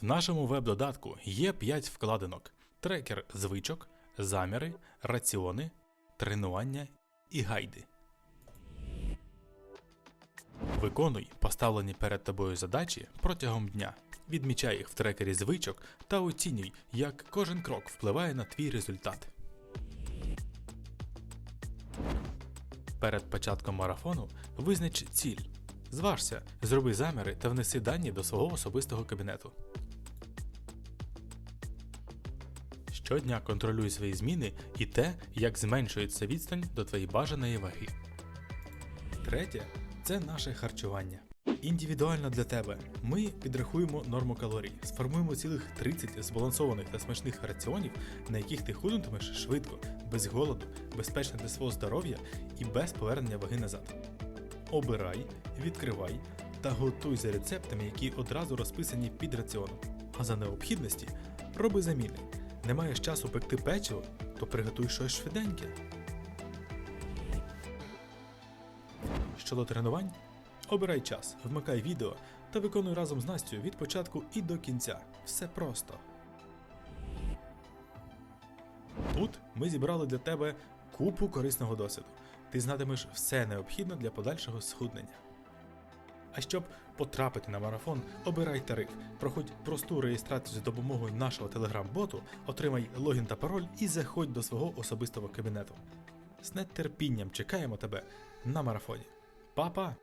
В нашому веб-додатку є 5 вкладинок: трекер звичок, заміри, раціони, тренування і гайди. Виконуй поставлені перед тобою задачі протягом дня. Відмічай їх в трекері звичок та оцінюй, як кожен крок впливає на твій результат. Перед початком марафону визнач ціль. Зважся, зроби заміри та внеси дані до свого особистого кабінету. Щодня контролюй свої зміни і те, як зменшується відстань до твоєї бажаної ваги. Третє це наше харчування. Індивідуально для тебе ми підрахуємо норму калорій, сформуємо цілих 30 збалансованих та смачних раціонів, на яких ти худнутимеш швидко, без голоду, безпечно для свого здоров'я і без повернення ваги назад. Обирай, відкривай та готуй за рецептами, які одразу розписані під раціоном. А за необхідності роби заміни. Не маєш часу пекти печиво, то приготуй щось швиденьке. Щодо тренувань, обирай час, вмикай відео та виконуй разом з Настю від початку і до кінця. Все просто. Тут ми зібрали для тебе купу корисного досвіду. Ти знатимеш все необхідне для подальшого схуднення. А щоб потрапити на марафон, обирай тариф, проходь просту реєстрацію за допомогою нашого телеграм-боту, отримай логін та пароль і заходь до свого особистого кабінету. З нетерпінням чекаємо тебе на марафоні. Па-па!